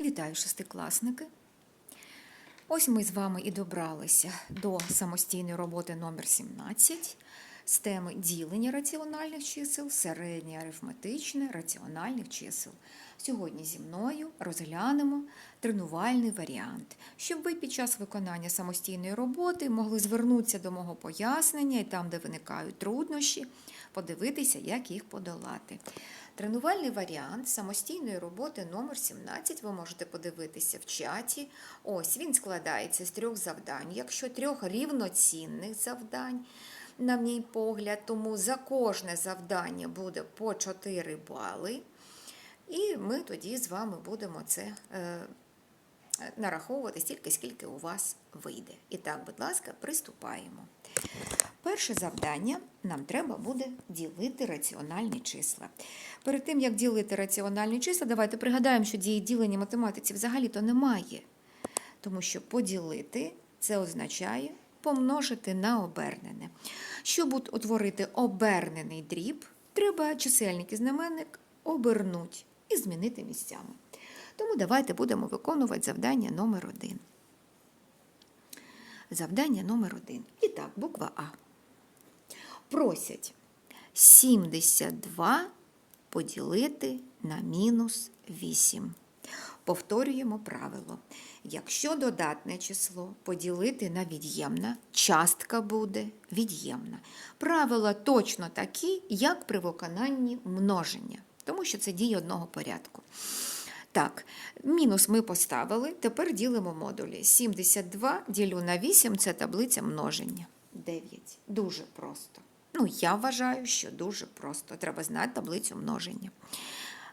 Вітаю, шестикласники! Ось ми з вами і добралися до самостійної роботи номер 17 з теми ділення раціональних чисел, середнє арифметичне раціональних чисел. Сьогодні зі мною розглянемо тренувальний варіант, щоб ви під час виконання самостійної роботи могли звернутися до мого пояснення і там, де виникають труднощі, подивитися, як їх подолати. Тренувальний варіант самостійної роботи номер 17 ви можете подивитися в чаті. Ось він складається з трьох завдань. Якщо трьох рівноцінних завдань, на мій погляд, тому за кожне завдання буде по 4 бали. І ми тоді з вами будемо це е, нараховувати стільки, скільки у вас вийде. І так, будь ласка, приступаємо. Перше завдання нам треба буде ділити раціональні числа. Перед тим, як ділити раціональні числа, давайте пригадаємо, що дії ділення математиці взагалі-то немає. Тому що поділити це означає помножити на обернене. Щоб утворити обернений дріб, треба чисельник і знаменник обернути і змінити місцями. Тому давайте будемо виконувати завдання номер один. Завдання номер один. І так, буква А. Просять 72 поділити на мінус 8. Повторюємо правило. Якщо додатне число поділити на від'ємне, частка буде від'ємна. Правила точно такі, як при виконанні множення, тому що це дії одного порядку. Так, мінус ми поставили, тепер ділимо модулі. 72 ділю на 8 це таблиця множення. 9. Дуже просто. Ну, я вважаю, що дуже просто. Треба знати таблицю множення.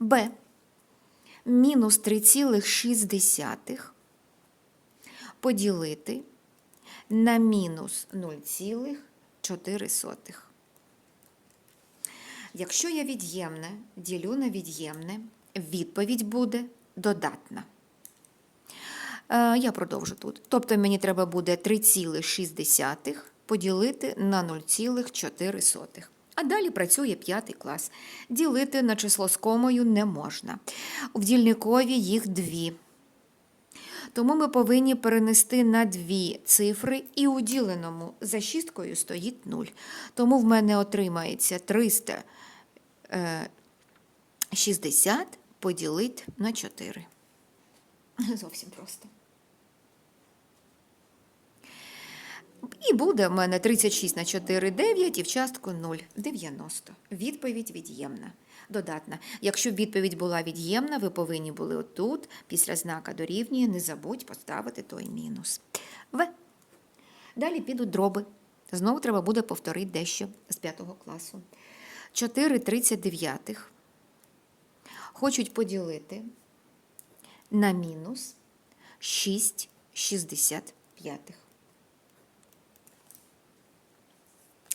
Б. Мінус 3,6 поділити на мінус 0,4. Якщо я від'ємне ділю на від'ємне, відповідь буде додатна. Е, Я продовжу тут. Тобто мені треба буде 3,6 поділити на 0,4. А далі працює п'ятий клас. Ділити на число з комою не можна. В дільникові їх дві. Тому ми повинні перенести на дві цифри, і у діленому за шісткою стоїть 0. Тому в мене отримається 360 поділити на 4. Зовсім просто. І буде в мене 36 на 4 – 9 і в частку 0 – 90. Відповідь від'ємна. Додатна. Якщо відповідь була від'ємна, ви повинні були отут, після знака дорівнює, не забудь поставити той мінус. В. Далі підуть дроби. Знову треба буде повторити дещо з 5 класу. 4 39 хочуть поділити на мінус 6 65.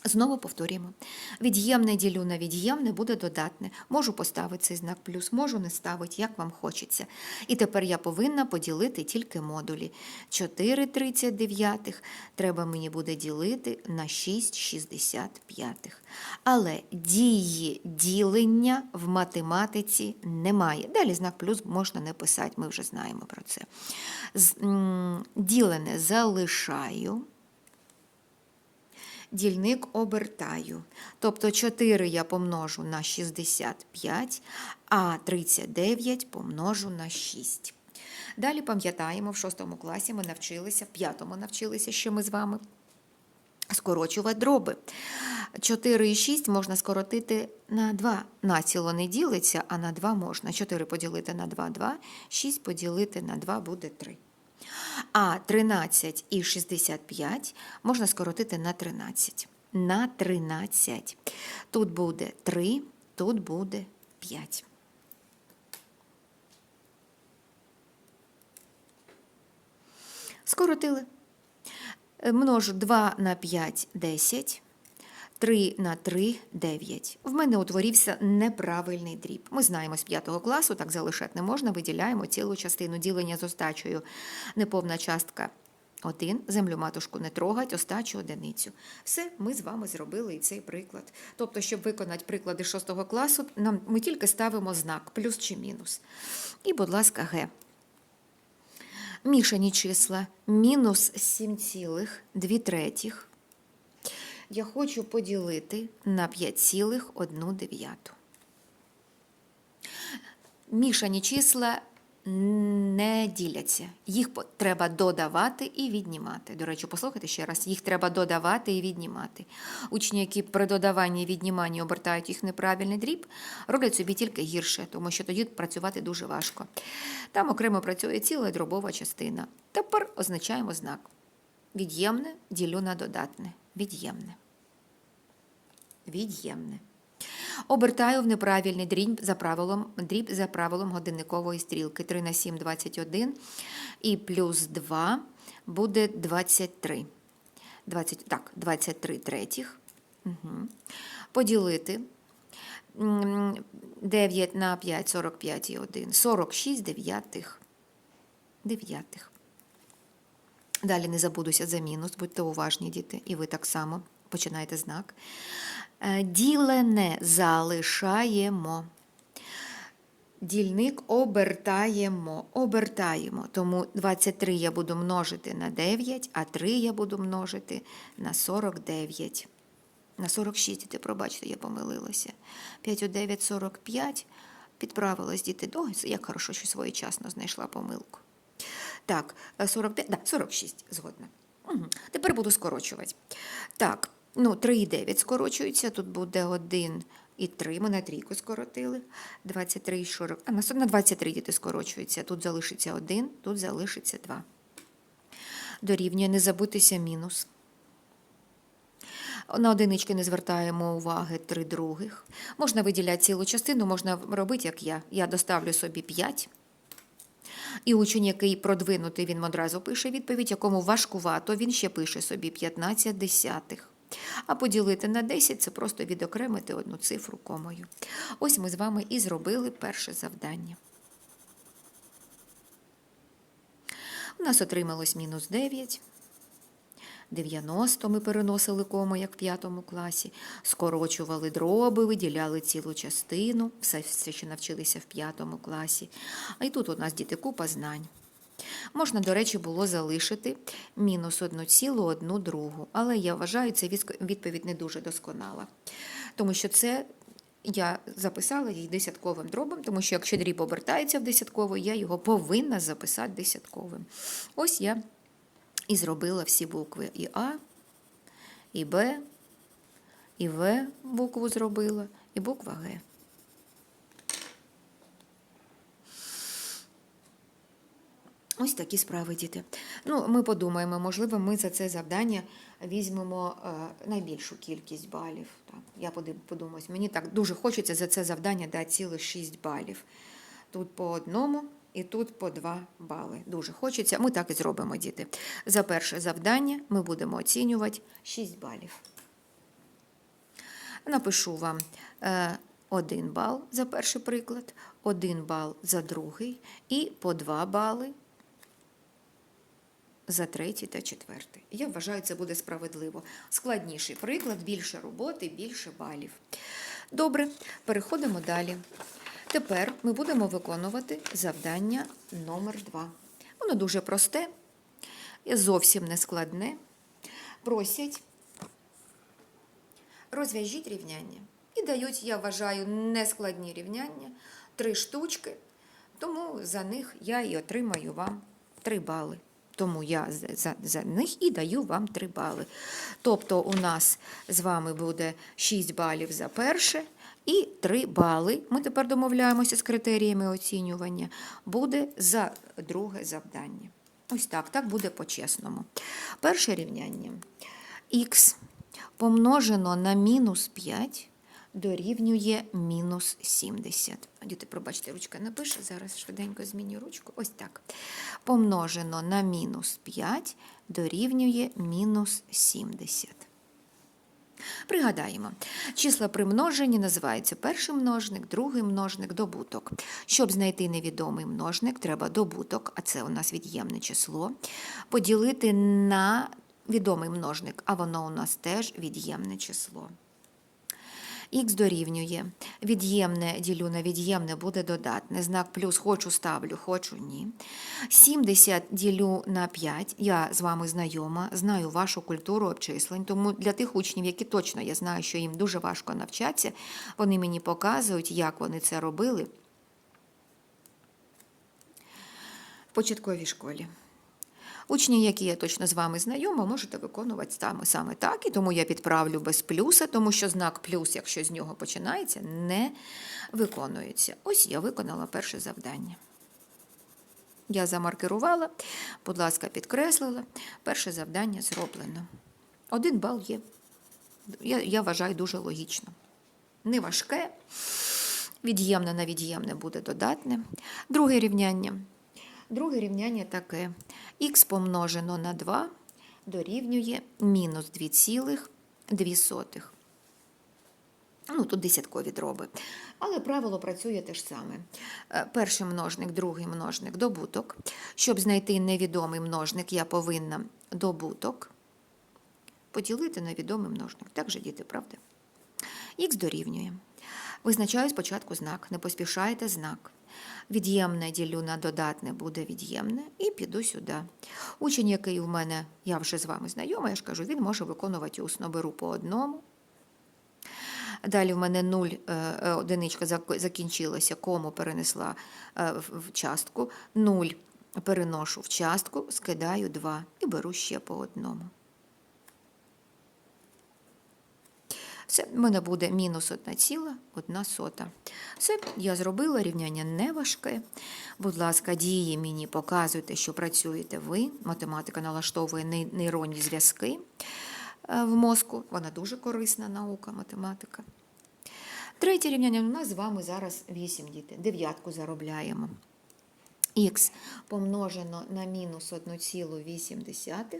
Знову повторюємо. Від'ємне ділю на від'ємне буде додатне. Можу поставити цей знак плюс, можу не ставити, як вам хочеться. І тепер я повинна поділити тільки модулі. 4 39 треба мені буде ділити на 6 65. Але дії ділення в математиці немає. Далі знак плюс можна не писати, ми вже знаємо про це. Ділене залишаю дільник обертаю. Тобто 4 я помножу на 65, а 39 помножу на 6. Далі пам'ятаємо, в 6 класі ми навчилися, в 5 навчилися, що ми з вами скорочувати дроби. 4 і 6 можна скоротити на 2. Націло не ділиться, а на 2 можна. 4 поділити на 2 – 2, 6 поділити на 2 буде 3. А 13 і 65 можна скоротити на 13. На 13. Тут буде 3, тут буде 5. Скоротили. Е, Множу 2 на 5 – 10. 3 на 3 – 9. В мене утворився неправильний дріб. Ми знаємо з 5 класу, так залишати не можна, виділяємо цілу частину ділення з остачею. Неповна частка 1, землю матушку не трогать, остачу одиницю. Все, ми з вами зробили і цей приклад. Тобто, щоб виконати приклади 6 класу, нам, ми тільки ставимо знак плюс чи мінус. І, будь ласка, Г. Мішані числа мінус 7,2 третіх. Я хочу поділити на 5,1 Мішані числа не діляться. Їх треба додавати і віднімати. До речі, послухайте ще раз, їх треба додавати і віднімати. Учні, які при додаванні і відніманні обертають їх неправильний дріб, роблять собі тільки гірше, тому що тоді працювати дуже важко. Там окремо працює ціла дробова частина. Тепер означаємо знак. Від'ємне ділю на додатне. Від'ємне. Від'ємне. Обертаю в неправильний дріб за правилом, дріб за правилом годинникової стрілки. 3 на 7 – 21 і плюс 2 буде 23. 20, так, 23 третіх. Угу. Поділити. 9 на 5 – 45 і 1. 46 дев'ятих. Дев'ятих. Далі не забудуся за мінус, будьте уважні, діти, і ви так само починайте знак. Ділене залишаємо. Дільник обертаємо, обертаємо. Тому 23 я буду множити на 9, а 3 я буду множити на 49. На 46, діти, пробачте, я помилилася. 5 у 9 – 45. Підправилась, діти. Ой, як хорошо, що своєчасно знайшла помилку. Так, е, 45, да, 46, згодна. Угу. Тепер буду скорочувати. Так, ну, 3 і 9 скорочуються, тут буде 1 і 3, ми на трійку скоротили. 23 і 40, а на, на 23 діти скорочуються. Тут залишиться 1, тут залишиться 2. Дорівнює, не забудьтеся мінус. На одинички не звертаємо уваги 3 других. Можна виділяти цілу частину, можна робити, як я. Я доставлю собі 5. І учень, який продвинутий, він одразу пише відповідь, якому важкувато, він ще пише собі 15 десятих. А поділити на 10 це просто відокремити одну цифру комою. Ось ми з вами і зробили перше завдання. У нас отрималось мінус 9. 90 ми переносили кому, як в п'ятому класі, скорочували дроби, виділяли цілу частину, все, все ще навчилися в п'ятому класі. А й тут у нас діти купа знань. Можна, до речі, було залишити мінус одну цілу, одну другу, але я вважаю, це відповідь не дуже досконала. Тому що це я записала її десятковим дробом, тому що якщо дріб обертається в десятковий, я його повинна записати десятковим. Ось я і зробила всі букви і А, і Б, і В букву зробила, і буква Г. Ось такі справи, діти. Ну, ми подумаємо, можливо, ми за це завдання візьмемо е, найбільшу кількість балів. Так. Я подумаю, мені так дуже хочеться за це завдання дати цілих 6 балів. Тут по одному. І тут по 2 бали. Дуже хочеться. Ми так і зробимо, діти. За перше завдання ми будемо оцінювати 6 балів. Напишу вам 1 бал за перший приклад, 1 бал за другий і по 2 бали за третій та четвертий. Я вважаю, це буде справедливо. Складніший приклад, більше роботи, більше балів. Добре, переходимо далі. Тепер ми будемо виконувати завдання номер 2 Воно дуже просте, зовсім не складне. Просять, розв'яжіть рівняння. І дають, я вважаю, нескладні рівняння, три штучки, тому за них я і отримаю вам 3 бали. Тому я за, за них і даю вам 3 бали. Тобто у нас з вами буде 6 балів за перше. І 3 бали, ми тепер домовляємося з критеріями оцінювання, буде за друге завдання. Ось так, так буде по-чесному. Перше рівняння. Х помножено на мінус 5 дорівнює мінус 70. Діти, пробачте, ручка напише, зараз швиденько зміню ручку. Ось так. Помножено на мінус 5 дорівнює мінус 70. Пригадаємо, числа при множенні називаються перший множник, другий множник, добуток. Щоб знайти невідомий множник, треба добуток, а це у нас від'ємне число, поділити на відомий множник, а воно у нас теж від'ємне число. Х дорівнює. Від'ємне ділю на від'ємне буде додатне. Знак плюс хочу ставлю, хочу ні. 70 ділю на 5. Я з вами знайома, знаю вашу культуру обчислень. Тому для тих учнів, які точно я знаю, що їм дуже важко навчатися, вони мені показують, як вони це робили в початковій школі. Учні, які я точно з вами знайома, можете виконувати саме, саме так, і тому я підправлю без плюса, тому що знак плюс, якщо з нього починається, не виконується. Ось я виконала перше завдання. Я замаркерувала, будь ласка, підкреслила. Перше завдання зроблено. Один бал є. Я, я вважаю дуже логічно. Не важке, від'ємне на від'ємне буде додатне. Друге рівняння. Друге рівняння таке. Х помножено на 2 дорівнює мінус 2,2. Ну, тут десяткові дроби. Але правило працює те ж саме. Е, Перший множник, другий множник добуток. Щоб знайти невідомий множник, я повинна добуток поділити на відомий множник. Так же, діти, правда? Х дорівнює. Визначаю спочатку знак, не поспішайте знак. Від'ємне ділю на додатне буде від'ємне і піду сюди. Учень, який у мене, я вже з вами знайома, я ж кажу, він може виконувати усно, беру по одному. Далі в мене 0, одиничка закінчилася, кому перенесла е, в в частку. 0 переношу в частку, скидаю 2 і беру ще по одному. Все, в мене буде мінус 1,1 сота. Все, я зробила рівняння не важке. Будь ласка, дії мені показуйте, що працюєте ви. Математика налаштовує нейронні зв'язки е, в мозку. Вона дуже корисна наука, математика. Третє рівняння у нас з вами зараз 8 діти. Дев'ятку заробляємо. Х помножено на мінус 1,8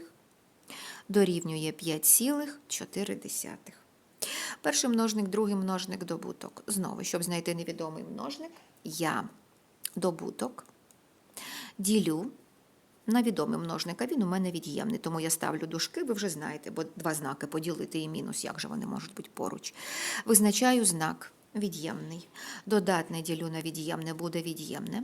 дорівнює 5,4. Перший множник, другий множник, добуток. Знову, щоб знайти невідомий множник, я добуток ділю на відомий множник, а він у мене від'ємний, тому я ставлю дужки, ви вже знаєте, бо два знаки поділити і мінус, як же вони можуть бути поруч. Визначаю знак від'ємний. Додатне ділю на від'ємне буде від'ємне.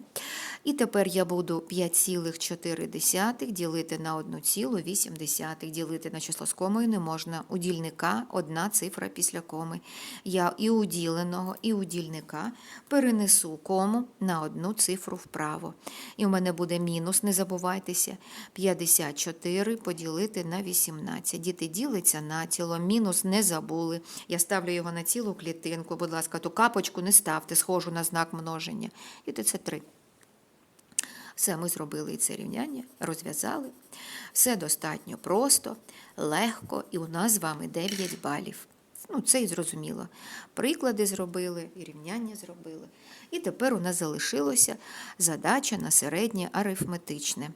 І тепер я буду 5,4 ділити на 1,8. Ділити на число з комою не можна. У дільника одна цифра після коми. Я і у діленого, і у дільника перенесу кому на одну цифру вправо. І в мене буде мінус, не забувайтеся, 54 поділити на 18. Діти ділиться на ціло, мінус не забули. Я ставлю його на цілу клітинку. Будь ласка, ту капочку не ставте, схожу на знак множення. Діти, це 3. Все, ми зробили і це рівняння, розв'язали. Все достатньо просто, легко, і у нас з вами 9 балів. Ну, це і зрозуміло. Приклади зробили, і рівняння зробили. І тепер у нас залишилося задача на середнє арифметичне.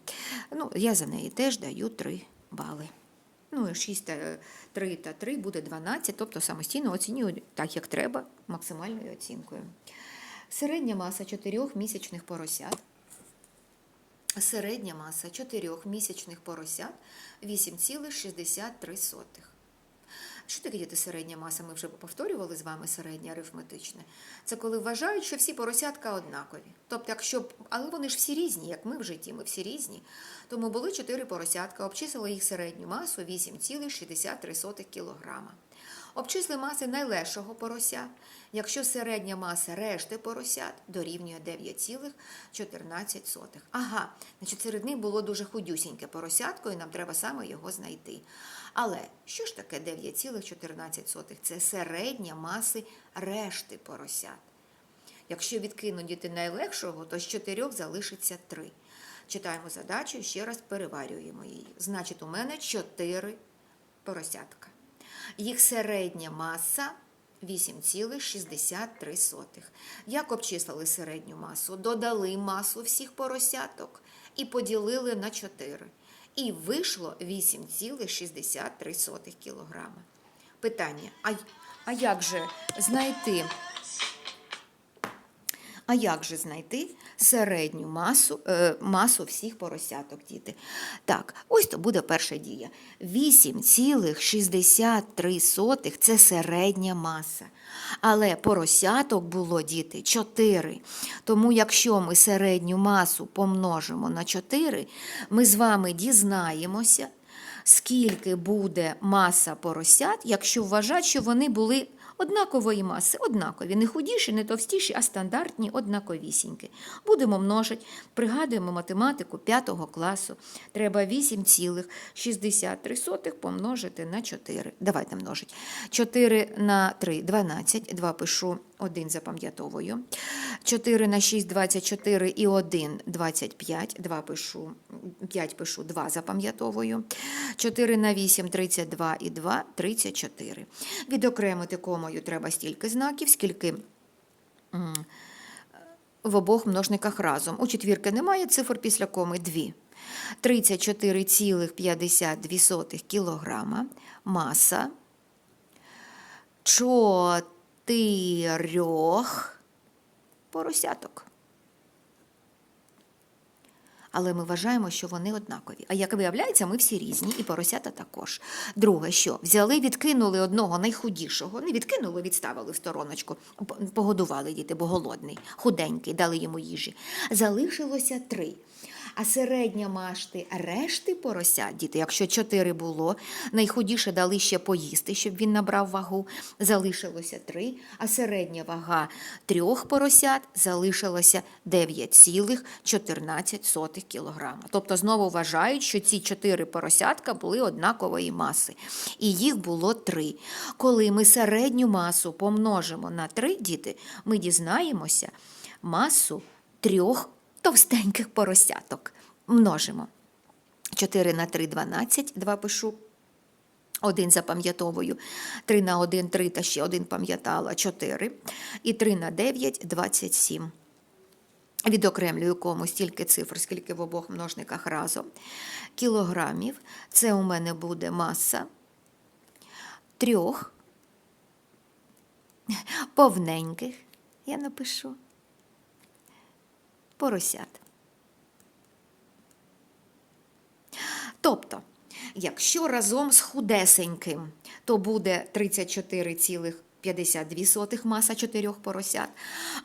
Ну, я за неї теж даю 3 бали. Ну, і 6 та 3 та 3 буде 12, тобто самостійно оцінюю так, як треба, максимальною оцінкою. Середня маса 4 місячних поросят. Середня маса 4 місячних поросят 8,63. Що таке діти середня маса? Ми вже повторювали з вами середнє арифметичне. Це коли вважають, що всі поросятка однакові. Тобто, якщо але вони ж всі різні, як ми в житті, ми всі різні. Тому були 4 поросятка, обчислили їх середню масу 8,63 кг. Обчисли маси найлегшого порося, якщо середня маса решти поросят дорівнює 9,14. Ага, значить серед них було дуже худюсіньке поросятко, і нам треба саме його знайти. Але що ж таке 9,14? Це середня маси решти поросят. Якщо відкинути найлегшого, то з 4 залишиться 3. Читаємо задачу ще раз переварюємо її. Значить, у мене 4 поросятка. Їх середня маса 8,63. Як обчислили середню масу? Додали масу всіх поросяток і поділили на 4. І вийшло 8,63 кг. Питання: а, а як же знайти? А як же знайти середню масу, е, масу всіх поросяток, діти? Так, ось то буде перша дія. 8,63 це середня маса. Але поросяток було діти 4. Тому якщо ми середню масу помножимо на 4, ми з вами дізнаємося, скільки буде маса поросят, якщо вважати, що вони були однакової маси, однакові, не худіші, не товстіші, а стандартні, однаковісінькі. Будемо множити. Пригадуємо математику 5 класу. Треба 8,63 помножити на 4. Давайте множить. 4 на 3 – 12. 2 пишу, 1 запам'ятовую. 4 на 6 – 24 і 1 – 25. 2 пишу, 5 пишу, 2 запам'ятовую. 4 на 8 – 32 і 2 – 34. Відокремити комою треба стільки знаків, скільки в обох множниках разом. У четвірки немає цифр після коми 2. 34,52 кілограма маса чотирьох поросяток. Але ми вважаємо, що вони однакові. А як виявляється, ми всі різні, і поросята також. Друге, що взяли, відкинули одного найхудішого, не відкинули, відставили в стороночку, погодували діти, бо голодний, худенький, дали йому їжі. Залишилося три. А середня машти решти поросят, діти, якщо чотири було, найхудіше дали ще поїсти, щоб він набрав вагу, залишилося три, а середня вага трьох поросят залишилося 9,14 кілограма. Тобто знову вважають, що ці чотири поросятка були однакової маси, і їх було три. Коли ми середню масу помножимо на три діти, ми дізнаємося масу трьох товстеньких поросяток. Множимо. 4 на 3 – 12, 2 пишу. Один запам'ятовую, 3 на 1 – 3, та ще один пам'ятала 4. І 3 на 9 – 27. Відокремлюю кому стільки цифр, скільки в обох множниках разом. Кілограмів. Це у мене буде маса трьох повненьких, я напишу, поросят. Тобто, якщо разом з худесеньким, то буде 34,52 маса чотирьох поросят.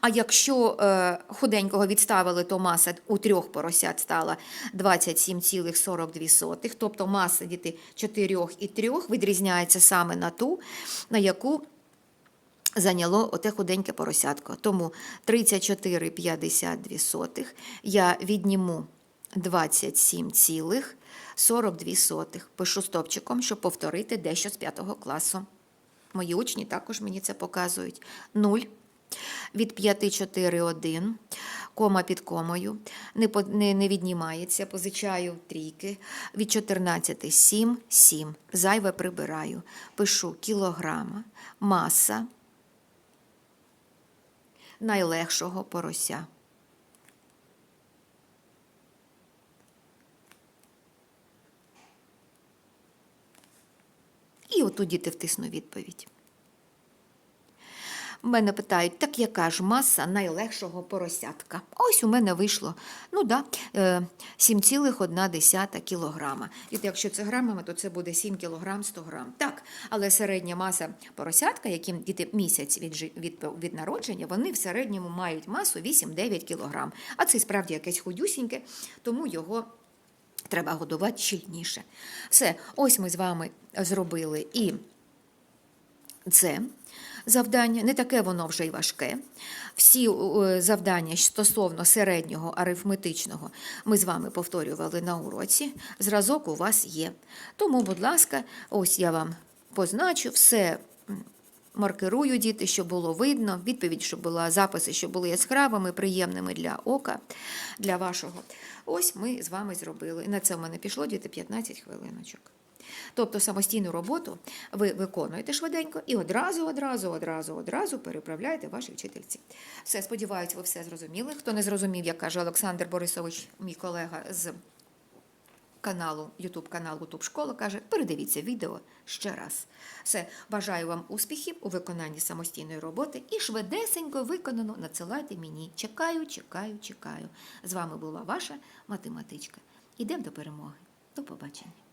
А якщо е, худенького відставили, то маса у трьох поросят стала 27,42. Тобто маса діти чотирьох і трьох відрізняється саме на ту, на яку зайняло оте худеньке поросятко. Тому 34,52 я відніму 27,42. Пишу стопчиком, щоб повторити дещо з 5 класу. Мої учні також мені це показують. 0. Від 5 4 1, кома під комою, не, не, не віднімається, позичаю трійки. Від 14 7, 7, зайве прибираю. Пишу кілограма, маса найлегшого порося. І отут діти втисну відповідь. Мене питають, так яка ж маса найлегшого поросятка? Ось у мене вийшло ну да, е, 7,1 кілограма. І якщо це грамами, то це буде 7 кілограм 100 грам. Так, але середня маса поросятка, яким діти місяць від, від, від народження, вони в середньому мають масу 8-9 кілограм. А це справді якесь худюсіньке, тому його треба годувати щільніше. Все, ось ми з вами зробили і це завдання, не таке воно вже й важке. Всі е, завдання стосовно середнього арифметичного ми з вами повторювали на уроці. Зразок у вас є. Тому, будь ласка, ось я вам позначу все. Маркерую діти, щоб було видно, відповідь, щоб була записи, щоб були яскравими, приємними для ока, для вашого. Ось ми з вами зробили. На це в мене пішло діти 15 хвилиночок. Тобто самостійну роботу ви виконуєте швиденько і одразу, одразу, одразу, одразу переправляєте вашій вчительці. Все, сподіваюся, ви все зрозуміли. Хто не зрозумів, як каже Олександр Борисович, мій колега з каналу, YouTube канал YouTube Школа, каже, передивіться відео ще раз. Все, бажаю вам успіхів у виконанні самостійної роботи і швидесенько виконано надсилайте мені. Чекаю, чекаю, чекаю. З вами була ваша математичка. Ідемо до перемоги. До побачення.